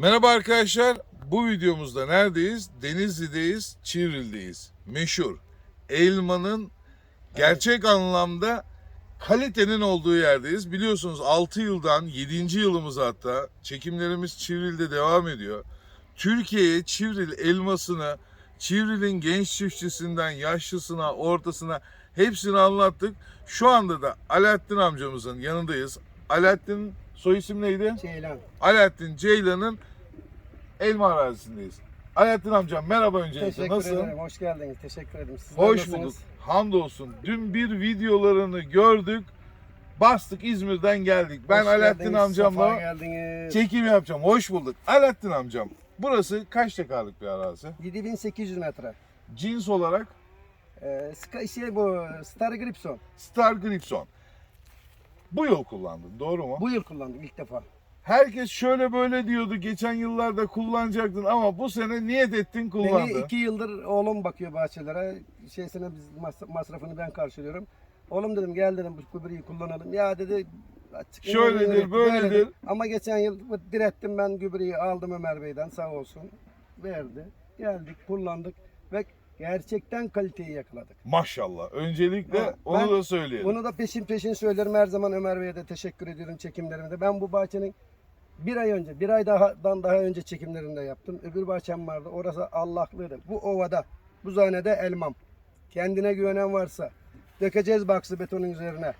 Merhaba arkadaşlar. Bu videomuzda neredeyiz? Denizli'deyiz, Çivril'deyiz. Meşhur elmanın gerçek anlamda kalitenin olduğu yerdeyiz. Biliyorsunuz 6 yıldan 7. yılımız hatta çekimlerimiz Çivril'de devam ediyor. Türkiye'ye Çivril elmasını, Çivril'in genç çiftçisinden yaşlısına, ortasına hepsini anlattık. Şu anda da Alaaddin amcamızın yanındayız. Alaaddin soy isim neydi? Ceylan. Alaaddin Ceylan'ın elma arazisindeyiz. Alaaddin amcam merhaba öncelikle. Teşekkür Nasılsın? ederim. Hoş geldiniz. Teşekkür ederim. Sizler Hoş nasılsınız? bulduk. Hamdolsun. Dün bir videolarını gördük. Bastık İzmir'den geldik. Ben Hoş Alaaddin geldiniz, amcamla geldiniz. çekim yapacağım. Hoş bulduk. Alaaddin amcam. Burası kaç dekarlık bir arazi? 7800 metre. Cins olarak Ee, Ska- şey bu Star Gripson. Star Gripson. Bu yıl kullandın doğru mu? Bu yıl kullandım ilk defa. Herkes şöyle böyle diyordu geçen yıllarda kullanacaktın ama bu sene niyet ettin Beni kullandın. iki yıldır oğlum bakıyor bahçelere. Şeysine biz mas- masrafını ben karşılıyorum. Oğlum dedim gel dedim bu gübreyi kullanalım. Ya dedi açık- Şöyledir, öğretti, böyledir. Ama geçen yıl direttim ben gübreyi aldım Ömer Bey'den sağ olsun. Verdi. Geldik kullandık ve gerçekten kaliteyi yakaladık. Maşallah. Öncelikle Ha, onu ben da söyleyelim. Bunu da peşin peşin söylerim her zaman Ömer Bey'e de teşekkür ediyorum çekimlerimde. Ben bu bahçenin bir ay önce, bir ay dahadan daha önce çekimlerinde yaptım. Öbür bahçem vardı. Orası Allahlıydı. Bu ovada, bu zanede elmam. Kendine güvenen varsa dökeceğiz baksı betonun üzerine.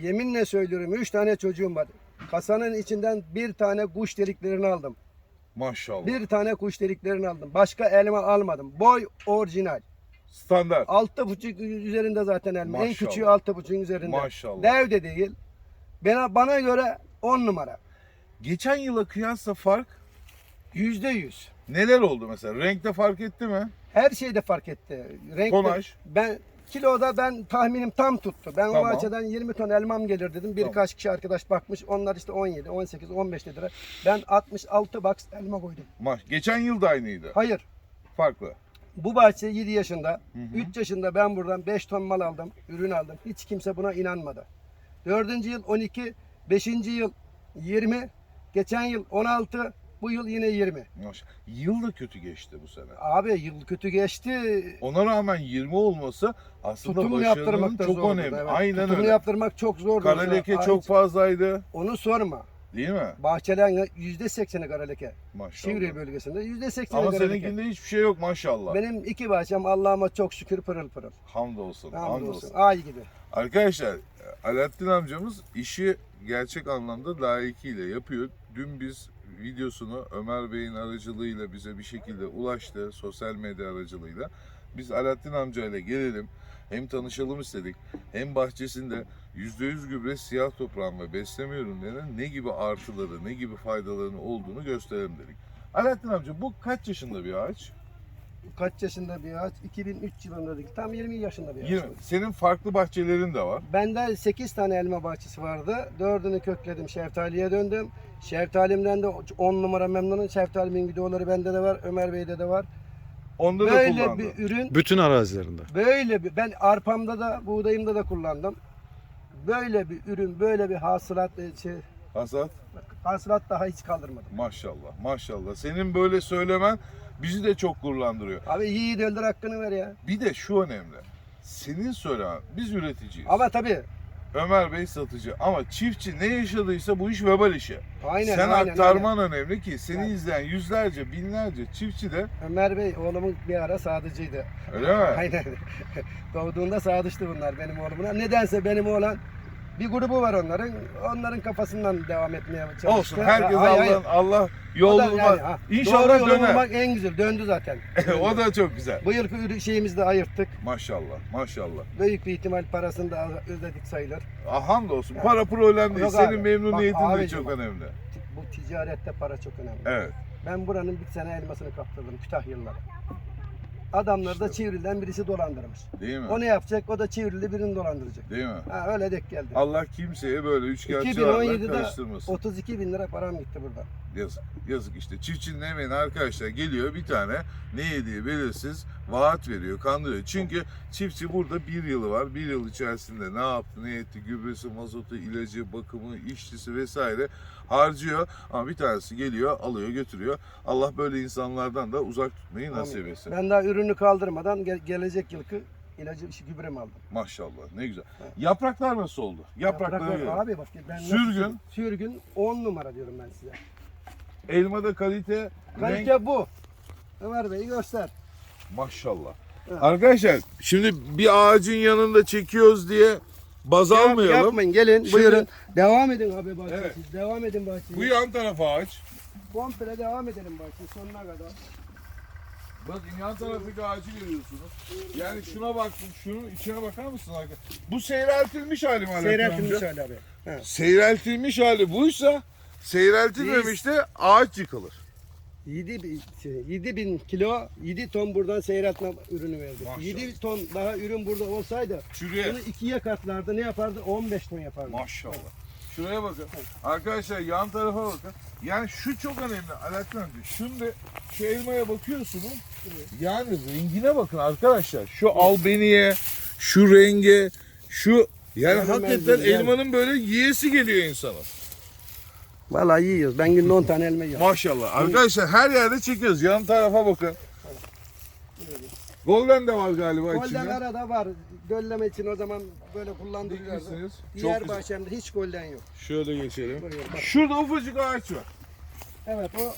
Yeminle söylüyorum üç tane çocuğum var. Kasanın içinden bir tane kuş deliklerini aldım. Maşallah. Bir tane kuş deliklerini aldım. Başka elma almadım. Boy orijinal. Standart. Altı buçuk üzerinde zaten elma. En Maşallah. küçüğü altı buçuğun üzerinde. Maşallah. Dev de değil. Bana, bana göre on numara. Geçen yıla kıyasla fark Yüzde yüz. neler oldu mesela? Renkte fark etti mi? Her şeyde fark etti. Renkte, Tonaj. Ben kiloda ben tahminim tam tuttu. Ben Tamam. o bahçeden 20 ton elmam gelir dedim. Birkaç kişi arkadaş bakmış. Onlar işte 17, 18, 15 dediler. Ben 66 box elma koydum. Maş. Geçen yıl da aynıydı. Hayır. Farklı. Bu bahçe 7 yaşında, Hı hı. 3 yaşında ben buradan 5 ton mal aldım, ürün aldım. Hiç kimse buna inanmadı. 4. yıl 12, 5. yıl 20, geçen yıl 16, bu yıl yine 20. Maş. Yıl da kötü geçti bu sene. Abi yıl kötü geçti. Ona rağmen 20 olması aslında Tutum başarının yaptırmak da çok zordu. önemli. Evet. Aynen Tutumu öyle. yaptırmak çok zor. Kara leke çok fazlaydı. Onu sorma. Değil mi? Bahçelerin %80'i kara leke. Maşallah. Şivri bölgesinde %80'i Ama kara leke. seninkinde hiçbir şey yok maşallah. Benim iki bahçem Allah'ıma çok şükür pırıl pırıl. Hamdolsun. Hamdolsun. Hamdolsun. Ay gibi. Arkadaşlar Alaaddin amcamız işi gerçek anlamda layıkıyla yapıyor. Dün biz videosunu Ömer Bey'in aracılığıyla bize bir şekilde ulaştı sosyal medya aracılığıyla. Biz Alaaddin amcayla gelelim hem tanışalım istedik hem bahçesinde %100 gübre siyah toprağın ve besleme ürünlerinin ne gibi artıları ne gibi faydalarının olduğunu gösterelim dedik. Alaaddin amca bu kaç yaşında bir ağaç? Kaç yaşında bir ağaç? 2003 yılında değil. Tam 20 yaşında bir ağaç. 20. Senin farklı bahçelerin de var. Bende 8 tane elma bahçesi vardı. Dördünü kökledim. Şeftaliye döndüm. Şeftalimden de 10 numara memnunum. Şeftalimin videoları bende de var. Ömer Bey'de de var. Onda da Böyle kullandın. bir ürün Bütün arazilerinde. Böyle bir, ben arpamda da buğdayımda da kullandım. Böyle bir ürün, böyle bir hasılat şey, Hasat. Hasılat daha hiç kaldırmadım. Maşallah, maşallah. Senin böyle söylemen bizi de çok gururlandırıyor. Abi yiğit öldür hakkını ver ya. Bir de şu önemli. Senin söylemen, biz üreticiyiz. Ama tabii Ömer Bey satıcı. Ama çiftçi ne yaşadıysa bu iş vebal işi. aynen Sen aynen, aktarman önemli ki seni Aynen. izleyen yüzlerce, binlerce çiftçi de. Ömer Bey oğlumun bir ara sadıcıydı. öyle mi? Aynen. Doğduğunda sadıçtı bunlar benim oğlumuna. Nedense benim oğlan bir grubu var onların. Onların kafasından devam etmeye çalıştı. Olsun. Herkes Ha, hayır, Allah O da yolunu yani, ha, İnşallah doğru yolu döner. bulmak en güzel. Döndü zaten. o da çok güzel. Bu yılki ürün şeyimizi de ayırttık. Maşallah, maşallah. Büyük bir ihtimal parasını da ödedik sayılır. Ah, hamdolsun. Para problem değil. Yok Senin memnuniyetin de abicim çok bak. önemli. Bu ticarette para çok önemli. Evet. Ben buranın bir sene elmasını kaptırdım Kütahyalılara. Adamları da Çivril'den birisi dolandırmış. Değil mi? O ne yapacak? O da Çivril'de birini dolandıracak. Değil mi? Ha, öyle denk geldi. Allah kimseye böyle üçkağıtçılarla 2017'de karıştırmasın. 32 bin lira param gitti burada. Yazık. Yazık işte. Çiftçinin emeğine arkadaşlar geliyor bir tane ne yediği belirsiz vaat veriyor, kandırıyor. Çünkü çiftçi burada bir yılı var. Bir yıl içerisinde ne yaptı, ne etti, gübresi, mazotu, ilacı, bakımı, işçisi vesaire harcıyor. Ama bir tanesi geliyor, alıyor, götürüyor. Allah böyle insanlardan da uzak tutmayı nasip etsin. Ben daha ürünü kaldırmadan ge- gelecek yılki ilacı gübremi aldım. Maşallah ne güzel. Evet. Yapraklar nasıl oldu? Yaprakları Yapraklar-. Abi bak ben Sürgün. Sürgün 10 numara diyorum ben size. Elmada kalite, renk Kalite bu. Ömer Bey göster. Maşallah. Evet. Arkadaşlar şimdi bir ağacın yanında çekiyoruz diye baz Yap- almayalım. Yapmayın gelin Şimdi- buyurun. Devam edin abi bahçeye. Evet. siz. Devam edin bahçeye. Bu yan taraf ağaç. Komple devam edelim bahçeye sonuna kadar. Bakın yan taraftaki ağacı görüyorsunuz. Yani şuna baktım, şunun içine bakar mısın arkadaşlar? Bu seyreltilmiş hali mi Alaaddin Seyreltilmiş amca? hali abi. He. Seyreltilmiş hali buysa seyreltilmemiş de ağaç yıkılır. 7 bin, şey, 7 bin kilo 7 ton buradan seyretme ürünü verdik. Maşallah. 7 ton daha ürün burada olsaydı Şuraya. bunu ikiye katlardı ne yapardı? 15 ton yapardı. Maşallah. Şuraya bakın. Arkadaşlar yan tarafa bakın. Yani şu çok önemli Alaaddin amca. Şimdi şu elmaya bakıyorsunuz. Yani rengine bakın arkadaşlar. Şu albeniye, şu renge, şu yani Hemen hakikaten elmanın böyle yiyesi geliyor insana. Vallahi yiyoruz. Ben günde 10 tane elma yiyorum. Maşallah. Arkadaşlar her yerde çekiyoruz. Yan tarafa bakın. Golden de var galiba Golden içinde. arada var. Gölleme için o zaman böyle. Çok Diğer güzel. bahçemde hiç golden yok. Şöyle geçelim. Bak. Şurada ufacık ağaç var. Evet o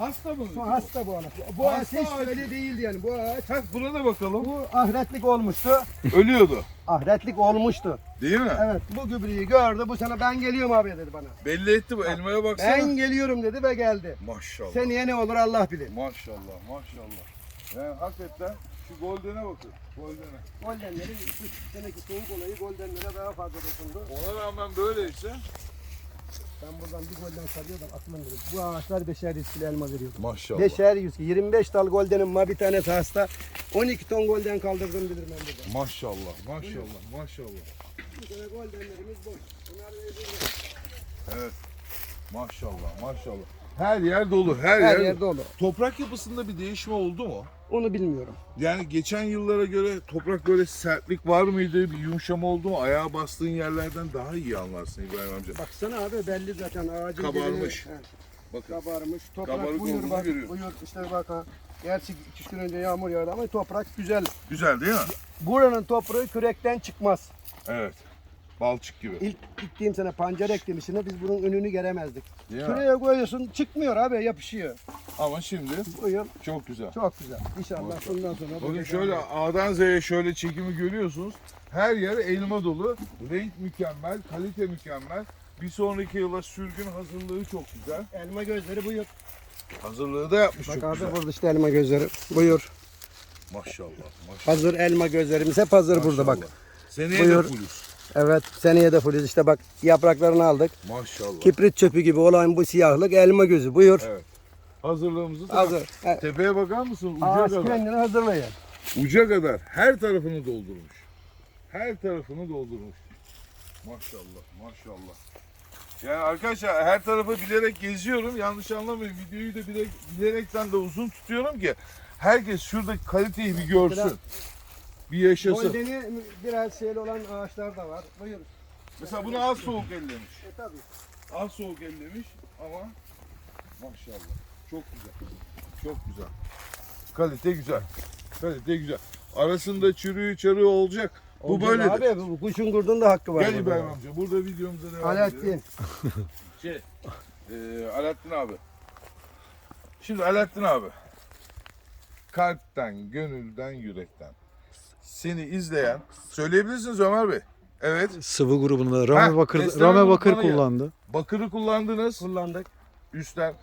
Hasta mı? son hasta bu ağaç. Bu ağaç Hasta hiç ağacı. öyle değildi yani. Bu ağaç Heh, buna da bakalım. bu ahretlik olmuştu. Ölüyordu. Ahretlik olmuştu. Değil mi? Evet bu gübreyi gördü. Bu sene ben geliyorum abi dedi bana. Belli etti bu elmaya baksana. Ben geliyorum dedi ve geldi. Maşallah. Seneye ne olur Allah bilir. Maşallah maşallah. Yani hakikaten şu golden'e bakın. Golden'e. Goldenlerin bu seneki soğuk olayı goldenlere daha fazla dokundu. Ona rağmen böyleyse. Ben buradan bir golden sarıyordum aklım dedi. Bu ağaçlar beşer yüz kilo elma veriyordu. Maşallah. Beşer yüz kilo. 25 dal goldenim var bir tanesi hasta. 12 ton golden kaldırdım bilir ben burada. Maşallah maşallah maşallah. Sene goldenlerimiz boş. Bunlar böyle Evet. Maşallah maşallah. Her yer dolu her, her yer. yer dolu. Toprak yapısında bir değişme oldu mu? Onu bilmiyorum. Yani geçen yıllara göre toprak böyle sertlik var mıydı? Bir yumuşama oldu mu? Ayağa bastığın yerlerden daha iyi anlarsın İbrahim amca. Baksana abi belli zaten ağacın Kabarmış. Bakın. Kabarmış. Toprak Kabarık buyur bak. görüyoruz. Buyur işte bak ha. Gerçi iki gün önce yağmur yağdı ama toprak güzel. Güzel değil mi? Buranın toprağı kürekten çıkmaz. Evet. Balçık gibi. İlk gittiğim sene pancar ektim işine biz bunun önünü göremezdik. Mi? Şuraya koyuyorsun çıkmıyor abi yapışıyor. Ama şimdi Buyur. çok güzel. Çok güzel. İnşallah Maşallah. bundan sonra. bu Bakın güzel. şöyle A'dan Z'ye şöyle çekimi görüyorsunuz. Her yer elma dolu. Renk mükemmel, kalite mükemmel. Bir sonraki yıla sürgün hazırlığı çok güzel. Elma gözleri buyur. Hazırlığı da yapmış Bak çok abi güzel. burada işte elma gözleri. Buyur. Maşallah. maşallah. Hazır elma gözlerimiz hep hazır burada bak. Seneye Buyur. de fulüz. Evet seneye de fullüz işte bak yapraklarını aldık. Maşallah. Kibrit çöpü gibi olan bu siyahlık elma gözü. Buyur. Evet. Hazırlığımızı da Hazır. Evet. Tepeye bakar mısın? Uca Ağaç kadar. kendini hazırlayın. Uca kadar her tarafını doldurmuş. Her tarafını doldurmuş. Maşallah, maşallah. Yani arkadaşlar her tarafı bilerek geziyorum. Yanlış anlamayın. Videoyu da bilerek, bilerekten de uzun tutuyorum ki herkes şuradaki kaliteyi bir görsün. Bir yaşasın. Goldeni biraz şeyli olan ağaçlar da var. Buyur. Mesela bunu az soğuk ellemiş. E tabii. Az soğuk ellemiş ama maşallah. Çok güzel. Çok güzel. Kalite güzel. Kalite güzel. Arasında çürüğü çarığı olacak. Bu Olacak böyledir. Abi bu kuşun kurdun da hakkı var. Gel burada. İbrahim amca. Burada videomuza devam edelim. Alaaddin. Şey, e, Alaaddin abi. Şimdi Alaaddin abi. Kalpten, gönülden, yürekten. Seni izleyen, söyleyebilirsiniz Ömer Bey. Evet, Sıvı grubunda Rame Ha, Bakır Rame Bakır gruplarına gel. kullandı. bakırı kullandınız. Kullandık. Üstten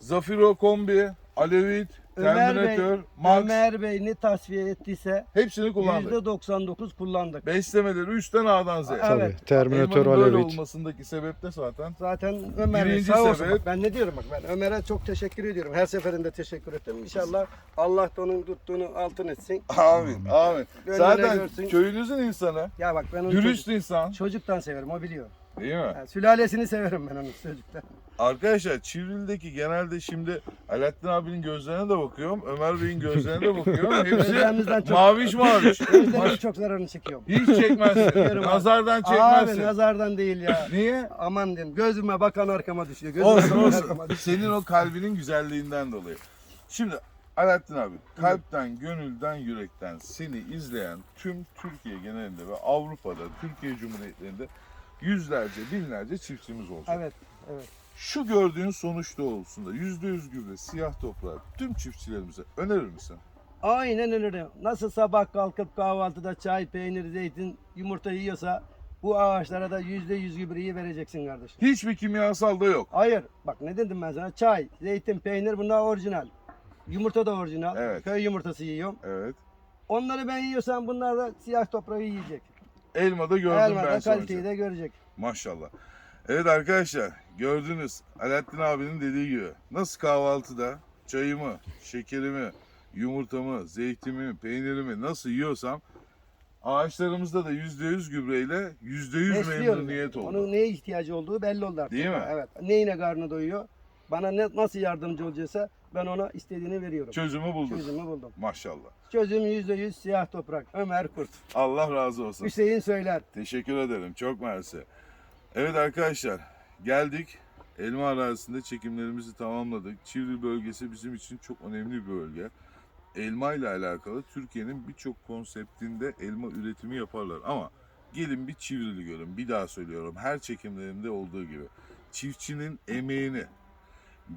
Zafiro kombi, Alevit, Ömer Bey, Terminator, Max Ömer Bey ne tasfiye ettiyse hepsini kullandık. %99 kullandık. Beslemeleri 3'ten A'dan Z'ye. Tabii. Evet. Terminator Elmanın böyle Alevit. olmasındaki sebep de zaten Zaten Ömer Bey Birinci sağ olsun. sebep- Bak ben ne diyorum bak ben Ömer'e çok teşekkür ediyorum. Her seferinde teşekkür ettim. İnşallah Allah da onun tuttuğunu altın etsin. Amin. Amin. Gönlüne Zaten görsün. köyünüzün insanı, Ya bak ben onu dürüst çocuk- insan. çocuktan severim o biliyor. Değil mi? Yani sülalesini severim ben onun çocuktan. Arkadaşlar Çivril'deki genelde şimdi Alaaddin abinin gözlerine de bakıyorum. Ömer Bey'in gözlerine de bakıyorum. Hepsi çok- maviş maviş. Gözlerimin çok zararını çekiyorum. Hiç çekmezsin. Abi. Nazardan Abi çekmezsin. nazardan değil ya. Niye? Aman diyeyim gözüme bakan arkama düşüyor. Gözüme Olsun bakan olsun. arkama düşüyor. Senin o kalbinin güzelliğinden dolayı. Şimdi Alaaddin abi kalpten, gönülden, yürekten seni izleyen tüm Türkiye genelinde ve Avrupa'da, Türkiye Cumhuriyetlerinde yüzlerce, binlerce çiftçimiz olacak. Evet, evet. Şu gördüğün sonuç doğrultusunda %100 gübre, siyah toprağı tüm çiftçilerimize önerir misin? Aynen öyle. Nasıl sabah kalkıp kahvaltıda çay, peynir, zeytin, yumurta yiyorsa bu ağaçlara da yüzde yüz gübreyi vereceksin kardeşim. Hiçbir kimyasal da yok. Hayır. Bak ne dedim ben sana? Çay, zeytin, peynir bunlar orijinal. Yumurta da orijinal. Evet. Köy yumurtası yiyorum. Evet. Onları ben yiyorsam bunlar da siyah toprağı yiyecek. Elmada gördüm Elma ben da kaliteyi de görecek. Maşallah. Evet arkadaşlar gördünüz Alaaddin abinin dediği gibi nasıl kahvaltıda çayımı, şekerimi, yumurtamı, zeytimi, peynirimi nasıl yiyorsam ağaçlarımızda da %100 gübreyle %100 Besliyorum. memnuniyet oldu. Onun neye ihtiyacı olduğu belli oldu artık. Değil mi? Evet. Neyine karnı doyuyor. Bana ne, nasıl yardımcı olacaksa ben ona istediğini veriyorum. Çözümü bulduk. Çözümü buldum. Maşallah. Çözüm yüzde yüz siyah toprak. Ömer Kurt. Allah razı olsun. Hüseyin söyler. Teşekkür ederim. Çok mersi. Evet arkadaşlar geldik. Elma arazisinde çekimlerimizi tamamladık. Çivri bölgesi bizim için çok önemli bir bölge. Elma ile alakalı Türkiye'nin birçok konseptinde elma üretimi yaparlar. Ama gelin bir Çivrili görün. Bir daha söylüyorum. Her çekimlerimde olduğu gibi. Çiftçinin emeğini,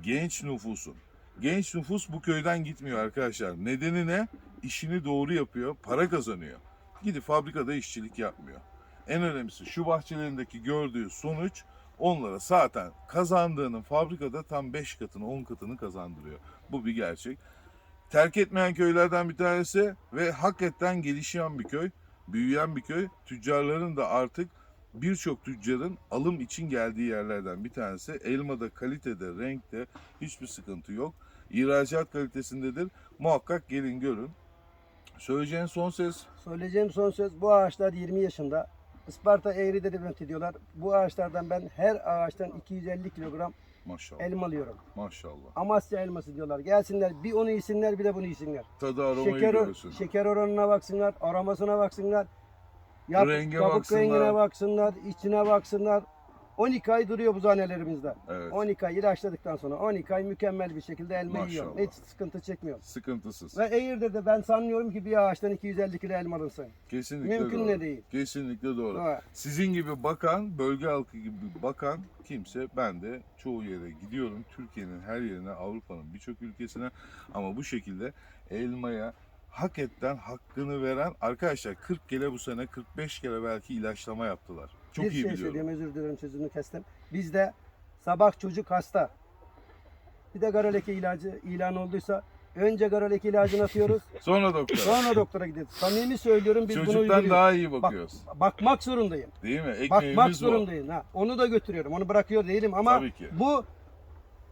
genç nüfusun. Genç nüfus bu köyden gitmiyor arkadaşlar. Nedeni ne? İşini doğru yapıyor, para kazanıyor. Gidip fabrikada işçilik yapmıyor. En önemlisi şu bahçelerindeki gördüğü sonuç onlara zaten kazandığının fabrikada tam 5 katını 10 katını kazandırıyor. Bu bir gerçek. Terk etmeyen köylerden bir tanesi ve hakikaten gelişen bir köy, büyüyen bir köy. Tüccarların da artık birçok tüccarın alım için geldiği yerlerden bir tanesi. Elmada, kalitede, renkte hiçbir sıkıntı yok. İhracat kalitesindedir. Muhakkak gelin görün. Söyleyeceğin son ses Söyleyeceğim son söz bu ağaçlar 20 yaşında. Isparta Eğri'de de üretiyorlar. Bu ağaçlardan ben her ağaçtan 250 kilogram maşallah. elma alıyorum. Maşallah. Amasya elması diyorlar. Gelsinler bir onu yesinler bir de bunu yesinler. Tadı aromayı Şeker, görürsün. şeker oranına baksınlar, aromasına baksınlar. Yap, Renge kabuk baksınlar. rengine baksınlar, içine baksınlar. 12 ay duruyor bu zanelerimizde. Evet. 12 ay ilaçladıktan sonra 12 ay mükemmel bir şekilde elma Maşallah. yiyorum. Hiç sıkıntı çekmiyorum. Sıkıntısız. Ve Eğir'de de ben sanmıyorum ki bir ağaçtan 250 kilo elma alınsın. Kesinlikle Mümkün doğru. de değil. Kesinlikle doğru. Ha. Sizin gibi bakan, bölge halkı gibi bakan kimse ben de çoğu yere gidiyorum. Türkiye'nin her yerine, Avrupa'nın birçok ülkesine ama bu şekilde elmaya hakikaten hakkını veren arkadaşlar 40 kere bu sene 45 kere belki ilaçlama yaptılar. Çok bir iyi şey biliyorum. söyleyeyim özür dilerim sözünü kestim. Bizde sabah çocuk hasta. Bir de garaleke ilacı ilan olduysa önce garaleke ilacını atıyoruz. Sonra doktor. sonra doktora gidiyoruz. Samimi söylüyorum biz bunu Çocuktan uyguluyoruz. daha iyi Bak- bakıyoruz. bakmak zorundayım. Değil mi? Bakmak Ekmeğimiz bu. zorundayım. Ha, onu da götürüyorum. Onu bırakıyor değilim ama Tabii ki. bu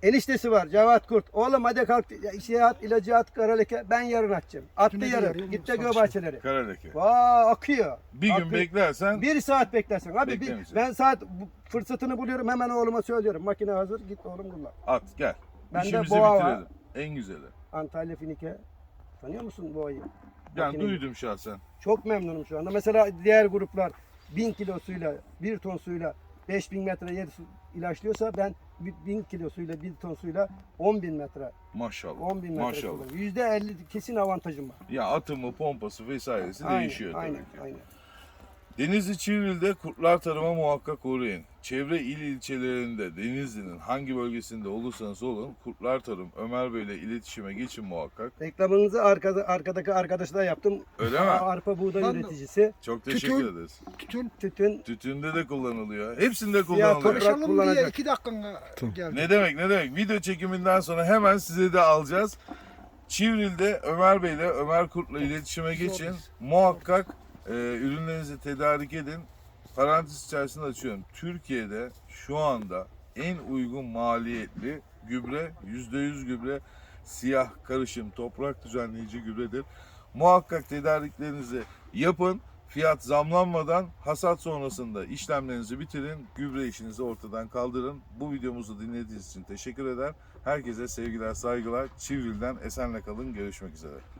eniştesi var Cevat Kurt. Oğlum hadi kalk şey at, ilacı at garaleke ben yarın atacağım. Attı Tüneli yarın. Gitti saçma. göğ bahçeleri. Karaleke. Vaa akıyor. Bir gün Akıyor. beklersen Bir saat beklersin. Abi bir, ben saat fırsatını buluyorum hemen oğluma söylüyorum. Makine hazır git oğlum kullan. at gel. Bende İşimizi boğa var. bitirelim. En güzeli. Antalya Finike. Tanıyor musun bu ayı? Yani Makineyi. duydum şahsen. Çok memnunum şu anda. Mesela diğer gruplar 1000 kilo suyla, 1 ton suyla 5000 metre yer ilaçlıyorsa ben 1000 kilo suyla, 1 ton suyla 10.000 metre, Maşallah. 10.000 metre Maşallah. kullanıyorum. %50 kesin avantajım var. Ya atımı, pompası vesairesi Aynen, değişiyor tabii aynen, ki. aynen. Denizli Çivril'de kurtlar tarıma muhakkak uğrayın. Çevre il ilçelerinde Denizli'nin hangi bölgesinde olursanız olun kurtlar tarım Ömer Bey ile iletişime geçin muhakkak. Reklamınızı arkada, arkadaki arkadaşla yaptım. Öyle mi? Arpa buğday Ben de- üreticisi. Çok teşekkür Tütün. ederiz. Tütün. Tütün Tütünde de kullanılıyor. Hepsinde kullanılıyor. toprak Konuşalım diye iki dakika geldi. Ne demek ne demek. Video çekiminden sonra hemen size de alacağız. Çivril'de Ömer Bey ile Ömer Kurt'la iletişime geçin. Muhakkak e, ürünlerinizi tedarik edin. Parantez içerisinde açıyorum. Türkiye'de şu anda en uygun maliyetli gübre %100 gübre siyah karışım toprak düzenleyici gübredir. Muhakkak tedariklerinizi yapın. Fiyat zamlanmadan hasat sonrasında işlemlerinizi bitirin. Gübre işinizi ortadan kaldırın. Bu videomuzu dinlediğiniz için teşekkür eder. Herkese sevgiler, saygılar. Çivril'den esenle kalın. Görüşmek üzere.